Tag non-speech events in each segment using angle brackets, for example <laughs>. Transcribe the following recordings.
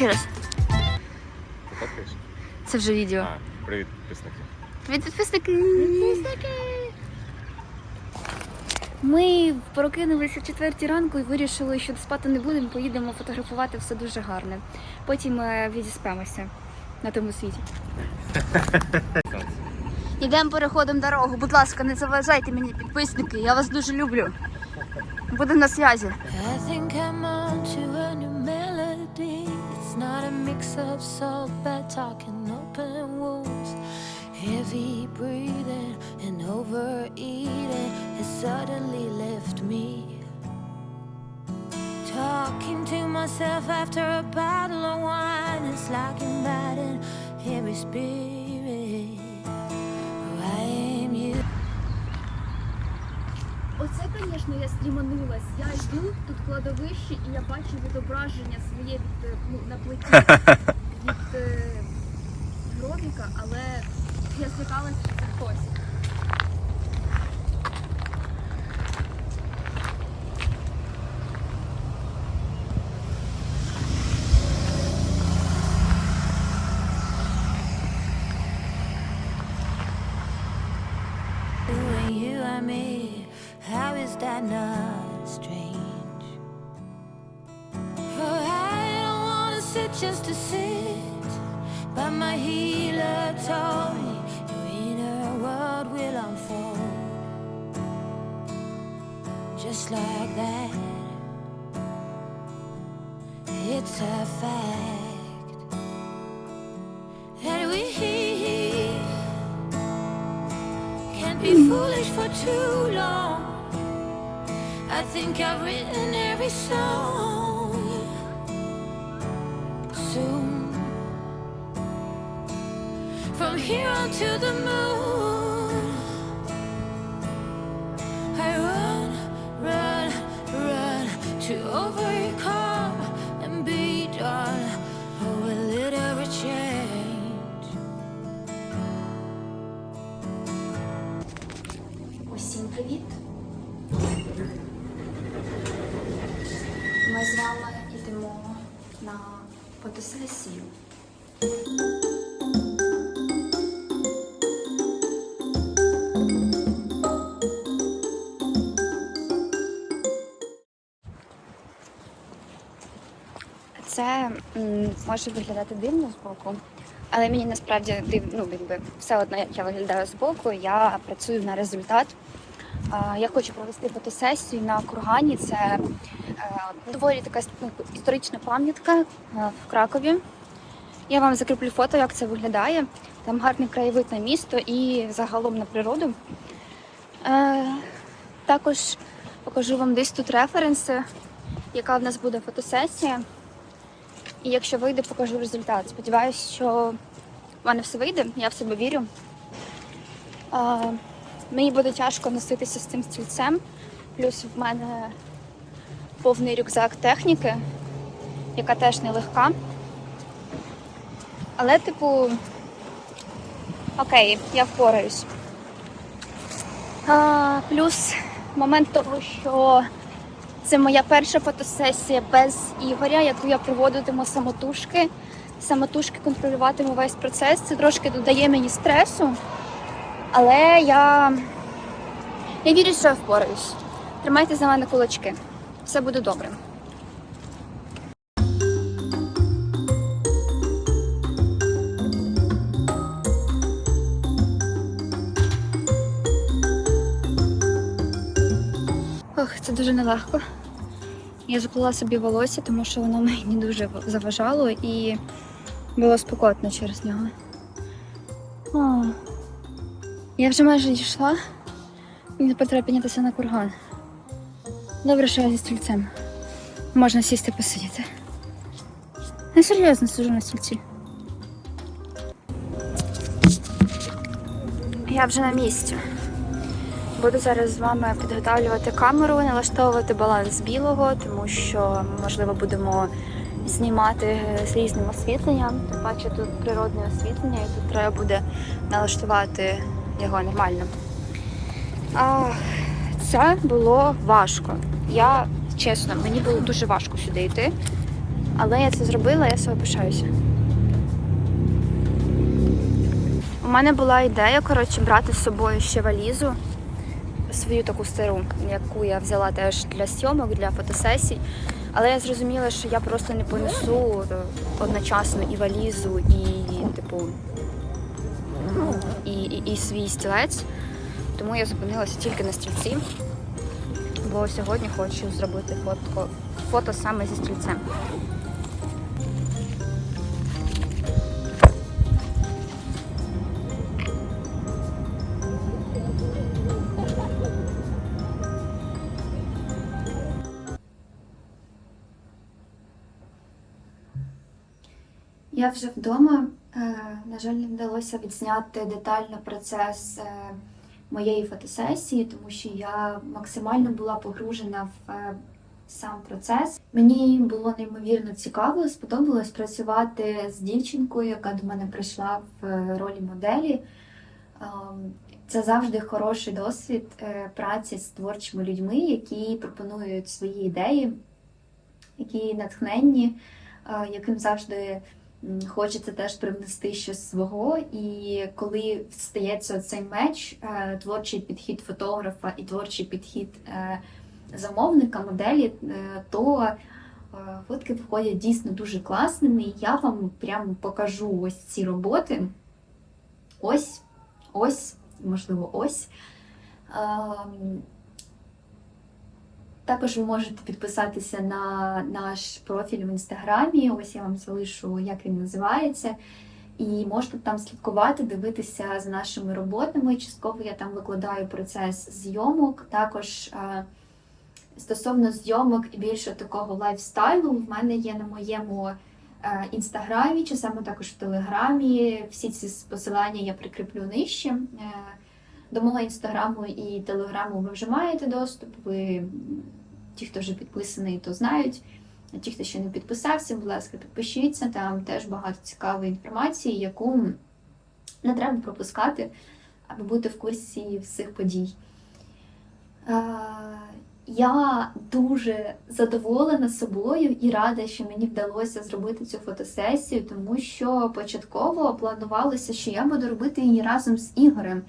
ще раз. Ти? Це вже відео. А, привіт, підписники. Привіт, підписники! Підписники. Ми прокинулися в четвертій ранку і вирішили, що спати не будемо, поїдемо фотографувати все дуже гарне. Потім е, відіспемося на тому світі. <laughs> Йдемо переходимо дорогу. Будь ласка, не заважайте мені, підписники. Я вас дуже люблю. Будемо на зв'язі. Of soul, bad talking, open wounds. Heavy breathing and overeating has suddenly left me. Talking to myself after a bottle of wine it's like inviting every spirit. You. Оце, звісно, я стріманулась. Я йду тут кладовище і я бачу відображення своє від е, ну, на плиті <laughs> від е, гробіка, але я злякалася, що це хтось. Just to sit, but my healer told me your inner world will unfold just like that. It's a fact that we can't be hmm. foolish for too long. I think I've written every song. From here on to the moon, I run, run, run to overcome and be done. Oh, will it ever change? Усім привіт! Ми з вами йдемо на фотосесію. Це може виглядати дивно з боку, але мені насправді див, ну, якби, все одно, як я виглядаю з боку, я працюю на результат. Я хочу провести фотосесію на кургані. Це е, доволі така ну, історична пам'ятка е, в Кракові. Я вам закріплю фото, як це виглядає. Там гарний краєвид на місто і загалом на природу. Е, Також покажу вам десь тут референси, яка в нас буде фотосесія. І якщо вийде, покажу результат. Сподіваюсь, що в мене все вийде, я в себе вірю. А, мені буде тяжко носитися з цим стільцем. Плюс в мене повний рюкзак техніки, яка теж нелегка. Але, типу, окей, я впораюсь. А, плюс момент того, що це моя перша фотосесія без Ігоря, яку я проводитиму самотужки. Самотужки контролюватиму весь процес. Це трошки додає мені стресу. Але я, я вірю, що я впораюсь. Тримайте за мене кулачки. Все буде добре. Дуже нелегко. Я заплела собі волосся, тому що воно мені дуже заважало і було спекотно через нього. О, я вже майже дійшла. Мені тепер треба піднятися на курган. Добре, що я зі стільцем. Можна сісти посидіти. Я серйозно сижу на стільці. Я вже на місці. Буду зараз з вами підготовлювати камеру, налаштовувати баланс білого, тому що, можливо, будемо знімати з різним освітленням. Тим паче тут природне освітлення, і тут треба буде налаштувати його нормально. А, це було важко. Я чесно, мені було дуже важко сюди йти. Але я це зробила, я себе пишаюся. У мене була ідея, коротше, брати з собою ще валізу, свою таку стару, яку я взяла теж для зйомок, для фотосесій. Але я зрозуміла, що я просто не понесу е, одночасно і валізу, і, типу, ну, і, і, і свій стілець. Тому я зупинилася тільки на стільці, бо сьогодні хочу зробити фотко, фото саме зі стільцем. Я вже вдома. Е, На жаль, не вдалося відзняти детально процес е, моєї фотосесії, тому що я максимально була погружена в е, сам процес. Мені було неймовірно цікаво, сподобалось працювати з дівчинкою, яка до мене прийшла в ролі моделі. Це завжди хороший досвід праці з творчими людьми, які пропонують свої ідеї, які натхненні, яким завжди хочеться теж привнести щось свого. І коли стається цей меч, е, творчий підхід фотографа і творчий підхід е, замовника, моделі, е, то фотки виходять дійсно дуже класними. Я вам прямо покажу ось ці роботи. Ось, ось, можливо, ось. Також ви можете підписатися на наш профіль в інстаграмі. Ось я вам залишу, як він називається. І можете там слідкувати, дивитися за нашими роботами. Частково я там викладаю процес зйомок. Також е, стосовно зйомок і більше такого лайфстайлу, в мене є на моєму е, інстаграмі, чи саме також в телеграмі. Всі ці посилання я прикріплю нижче. Е, До мого інстаграму і телеграму ви вже маєте доступ. Ви ті, хто вже підписаний, то знають. А ті, хто ще не підписався, будь ласка, підпишіться. Там теж багато цікавої інформації, яку не треба пропускати, аби бути в курсі всіх подій. Я дуже задоволена собою і рада, що мені вдалося зробити цю фотосесію, тому що початково планувалося, що я буду робити її разом з Ігорем.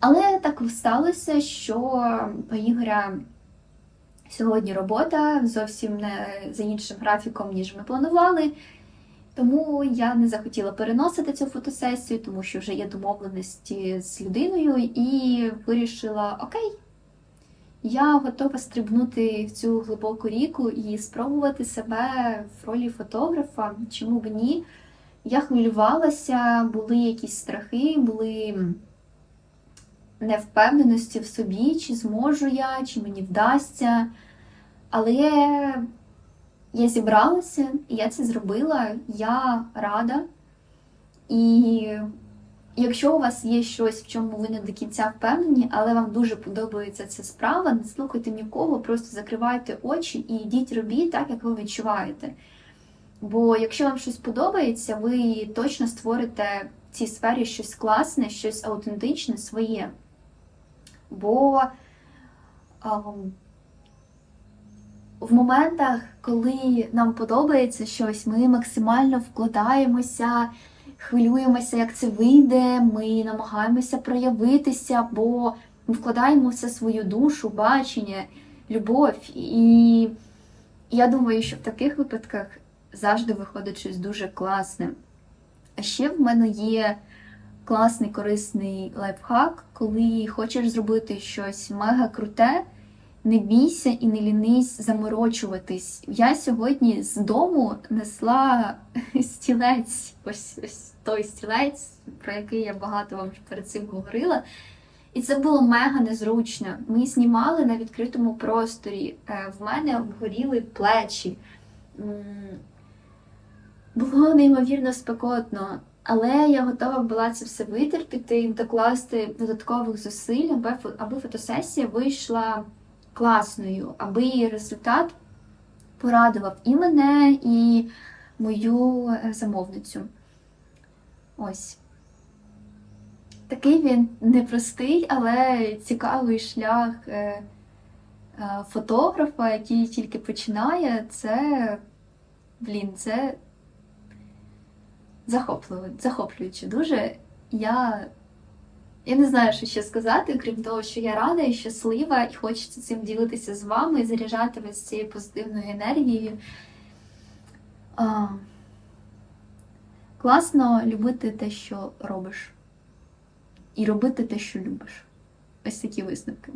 Але так сталося, що у Ігоря сьогодні робота зовсім не за іншим графіком, ніж ми планували. Тому я не захотіла переносити цю фотосесію, тому що вже є домовленості з людиною, і вирішила: окей, я готова стрибнути в цю глибоку ріку і спробувати себе в ролі фотографа. Чому б ні? Я хвилювалася, були якісь страхи, були невпевненості в собі, чи зможу я, чи мені вдасться. Але я зібралася, і я це зробила. Я рада. І якщо у вас є щось, в чому ви не до кінця впевнені, але вам дуже подобається ця справа, не слухайте нікого, просто закривайте очі і йдіть робіть так, як ви відчуваєте. Бо якщо вам щось подобається, ви точно створите в цій сфері щось класне, щось аутентичне, своє. Бо ам, в моментах, коли нам подобається щось, ми максимально вкладаємося, хвилюємося, як це вийде, ми намагаємося проявитися, бо ми вкладаємо все свою душу, бачення, любов. І я думаю, що в таких випадках завжди виходить щось дуже класне. А ще в мене є класний корисний лайфхак, коли хочеш зробити щось мега круте, не бійся і не лінись заморочуватись. Я сьогодні з дому несла <laughs> стілець, ось, ось той стілець, про який я багато вам перед цим говорила. І це було мега незручно. Ми знімали на відкритому просторі. Е, В мене обгоріли плечі. Було неймовірно спекотно. Але я готова була це все витерпіти і докласти додаткових зусиль, аби, фотосесія вийшла класною, аби результат порадував і мене, і мою е, замовницю. Ось. Такий він непростий, але цікавий шлях е, е, фотографа, який тільки починає, це блін, це захоплююче дуже. Я, я не знаю, що ще сказати, крім того, що я рада і щаслива, і хочеться цим ділитися з вами і заряджати вас цією позитивною енергією. А, класно любити те, що робиш, і робити те, що любиш. Ось такі висновки.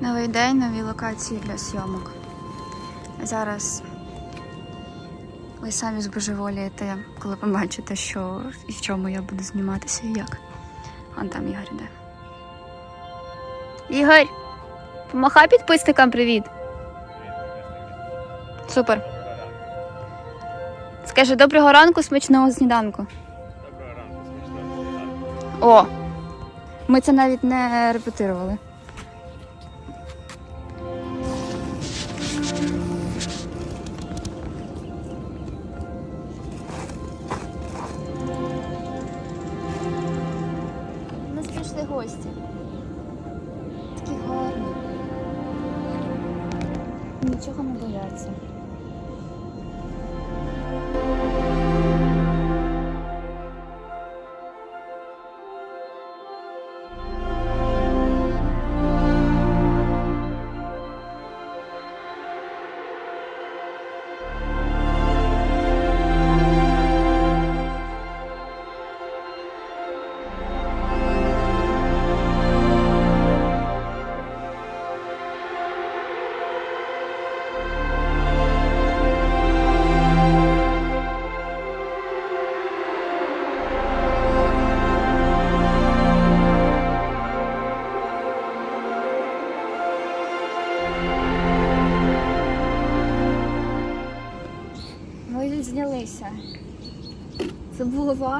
Новий день, нові локації для зйомок. Зараз ви самі збожеволієте, коли побачите, що і в чому я буду зніматися і як. Вон там Ігор іде. Ігор! Помахай підписникам привіт! Супер. Скажи доброго ранку, смачного сніданку. Доброго ранку, смачного сніданку. О! Ми це навіть не репетирували.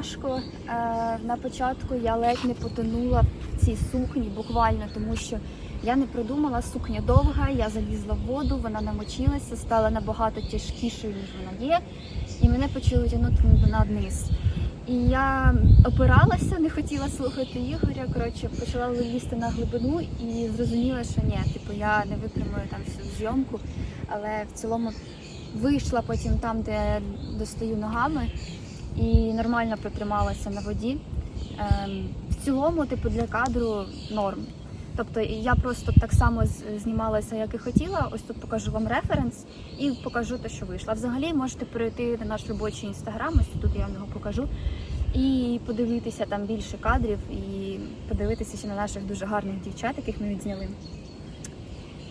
Важко. Е, На початку я ледь не потонула в цій сукні, буквально, тому що я не придумала, сукня довга, я залізла в воду, вона намочилася, стала набагато тяжкішою, ніж вона є, і мене почали тягнути на вниз. І я опиралася, не хотіла слухати Ігоря. Коротше, почала лізти на глибину і зрозуміла, що ні, типу я не витримую там всю зйомку, але в цілому вийшла потім там, де достаю ногами, і нормально протрималася на воді. Ем, в цілому, типу, для кадру норм. Тобто я просто так само знімалася, як і хотіла. Ось тут покажу вам референс і покажу те, що вийшло. Взагалі можете перейти на наш робочий інстаграм, ось тут я вам його покажу, і подивитися там більше кадрів, і подивитися ще на наших дуже гарних дівчат, яких ми відзняли.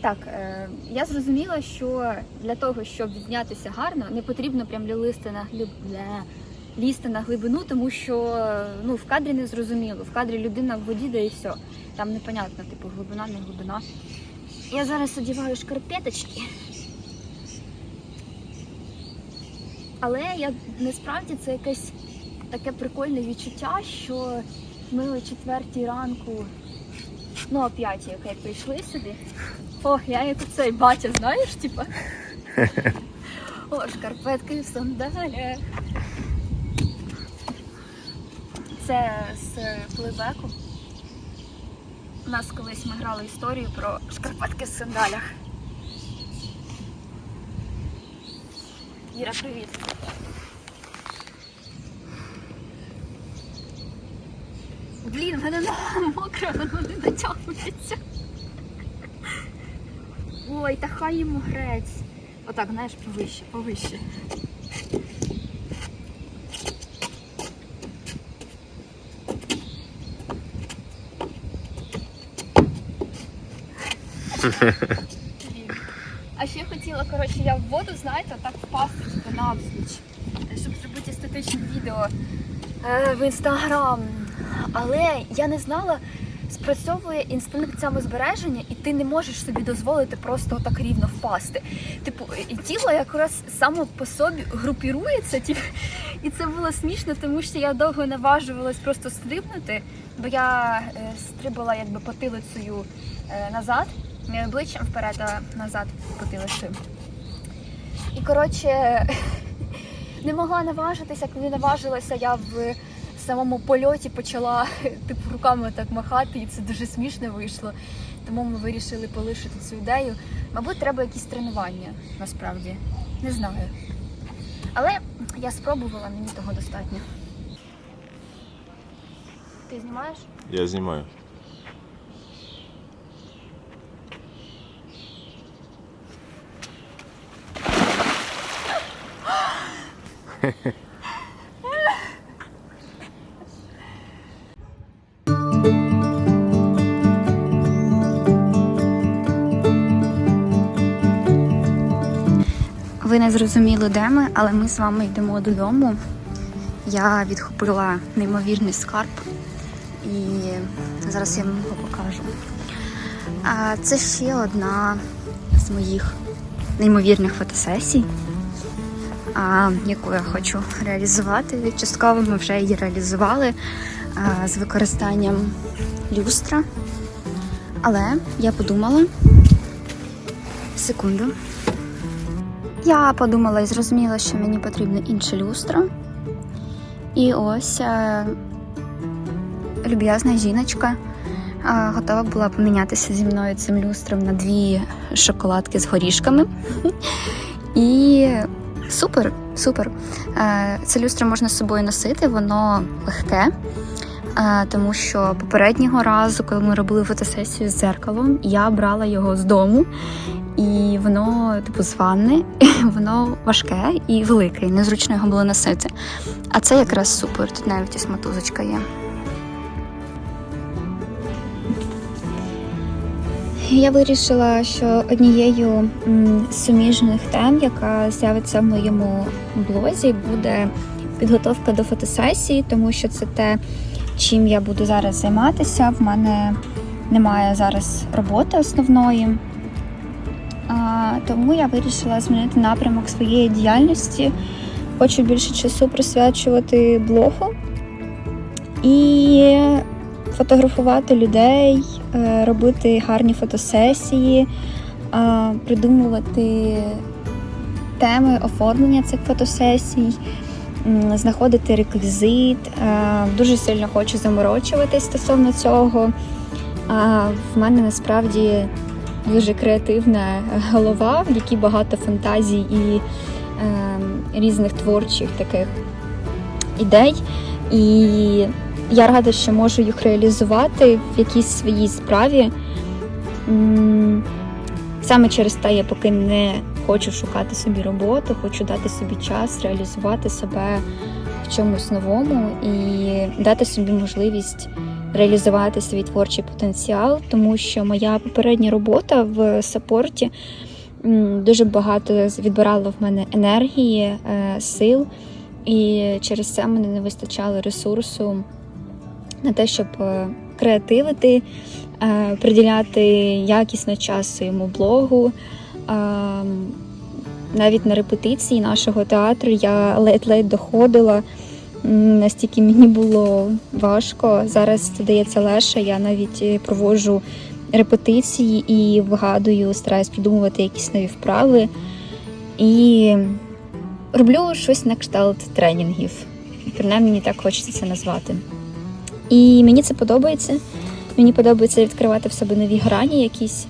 Так, е, я зрозуміла, що для того, щоб відзнятися гарно, не потрібно прям лізти на глиб... Лізти на глибину, тому що ну, в кадрі не зрозуміло. В кадрі людина в воді, де і все. Там непонятно, типу, глибина, не глибина. Я зараз одягаю шкарпеточки. Але я насправді це якесь таке прикольне відчуття, що ми о четвертій ранку, ну о п'ятій, окей, прийшли сюди. О, я як цей батя, знаєш, типа. <laughs> О, шкарпетки в сандалях. Це з плейбеку. У нас колись ми грали історію про шкарпетки в сандалях. Іра, привіт. Блін, в мене нога мокра, воно не дотягується. Ой, та хай йому грець. Отак, знаєш, повище, повище. А ще хотіла, коротше, я в воду, знаєте, так впасти типу, навзнич, щоб зробити естетичне відео е, в інстаграм. Але я не знала, спрацьовує інстинкт самозбереження, і ти не можеш собі дозволити просто так рівно впасти. Типу, і тіло якраз само по собі групірується, типу, і це було смішно, тому що я довго наважувалась просто стрибнути, бо я е, стрибала якби потилицею е, назад, не обличчям вперед, а назад потилицею. І коротше, <laughs> не могла наважитися, коли наважилася, я в самому польоті почала <laughs> типу руками так махати, і це дуже смішно вийшло. тому ми вирішили полишити цю ідею. Мабуть, треба якісь тренування, насправді. Не знаю. Але я спробувала, мені того достатньо. Ти знімаєш? Я знімаю. Ви не зрозуміли, де ми, але ми з вами йдемо додому. Я відхопила неймовірний скарб і зараз я вам його покажу. А це ще одна з моїх неймовірних фотосесій, а, яку я хочу реалізувати. Частково ми вже її реалізували а, з використанням люстра. Але я подумала секунду. Я подумала і зрозуміла, що мені потрібна інша люстра. І ось е, люб'язна жіночка е, готова була помінятися зі мною цим люстром на дві шоколадки з горішками. <laughs> І супер, супер. Е, Це люстро можна з собою носити, воно легке. е, Тому що попереднього разу, коли ми робили фотосесію з дзеркалом, я брала його з дому, і воно, типу, з ванни, <laughs> воно важке і велике, і незручно його було носити. А це якраз супер. Тут навіть ось мотузочка є. Я вирішила, що однією з суміжних тем, яка з'явиться в моєму блозі, буде підготовка до фотосесії, тому що це те, чим я буду зараз займатися. В мене немає зараз роботи основної. Тому я вирішила змінити напрямок своєї діяльності. Хочу більше часу присвячувати блогу і фотографувати людей, робити гарні фотосесії, придумувати теми оформлення цих фотосесій, знаходити реквізит. Е, Дуже сильно хочу заморочуватись стосовно цього. В мене насправді дуже креативна голова, в якій багато фантазій і е, різних творчих таких ідей. І я рада, що можу їх реалізувати в якійсь своїй справі. Саме через те я поки не хочу шукати собі роботу, хочу дати собі час реалізувати себе в чомусь новому і дати собі можливість реалізувати свій творчий потенціал, тому що моя попередня робота в саппорті дуже багато відбирала в мене енергії, е, сил, і через це мене не вистачало ресурсу на те, щоб е, креативити, е, приділяти якісно час своєму блогу. Е, Навіть на репетиції нашого театру я ледь-ледь доходила. Настільки мені було важко. Зараз здається легше. Я навіть проводжу репетиції і вигадую, стараюсь придумувати якісь нові вправи. І роблю щось на кшталт тренінгів. Принаймні так хочеться це назвати. І мені це подобається. Мені подобається відкривати в себе нові грані якісь.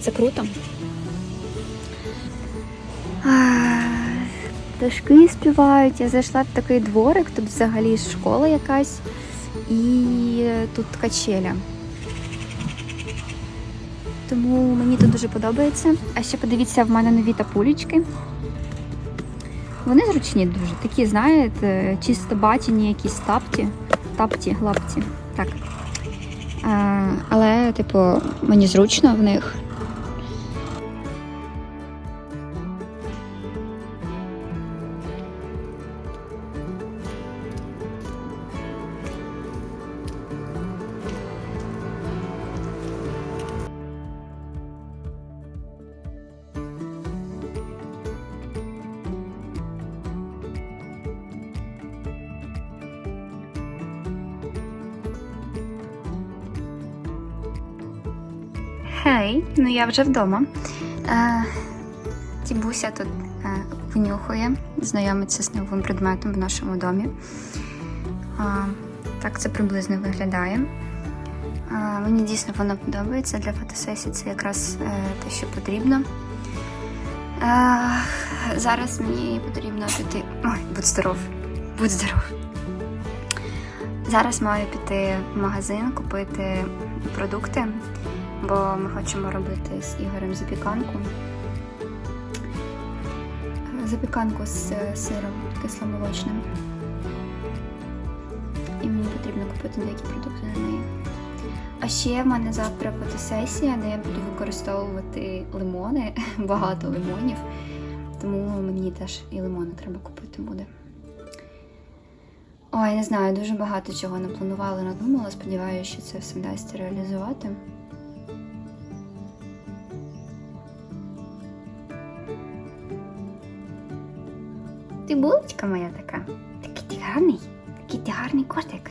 Це круто. Пташки співають. Я зайшла в такий дворик, тут взагалі школа якась, і тут качеля. Тому мені тут дуже подобається. А ще подивіться, в мене нові тапулечки. Вони зручні дуже. Такі, знаєте, чисто батіні якісь тапті. Тапті, лапці. Так. Але, типу, мені зручно в них. Хей, ну я вже вдома. Е, Тібуся тут е, винюхує, знайомиться з новим предметом в нашому домі. А, так це приблизно виглядає. Мені дійсно воно подобається для фотосесії. Це якраз е, те, що потрібно. Е, Зараз мені потрібно піти. Ой, будь здоров, будь здоров. Зараз маю піти в магазин, купити продукти, бо ми хочемо робити з Ігорем запіканку. Запіканку з е, сиром кисломолочним. І мені потрібно купити деякі продукти на неї. А ще в мене завтра фотосесія, де я буду використовувати лимони, <laughs> багато лимонів. Тому мені теж і лимони треба купити буде. Ой, не знаю, дуже багато чого напланувала, надумала. Сподіваюся, що це все вдасться реалізувати. Ти булочка моя така. Такий ти гарний. Такий ти гарний котик.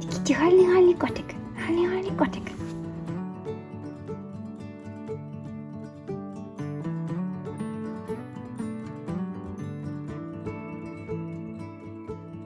Такий ти гарний гарний котик. Гарний гарний котик.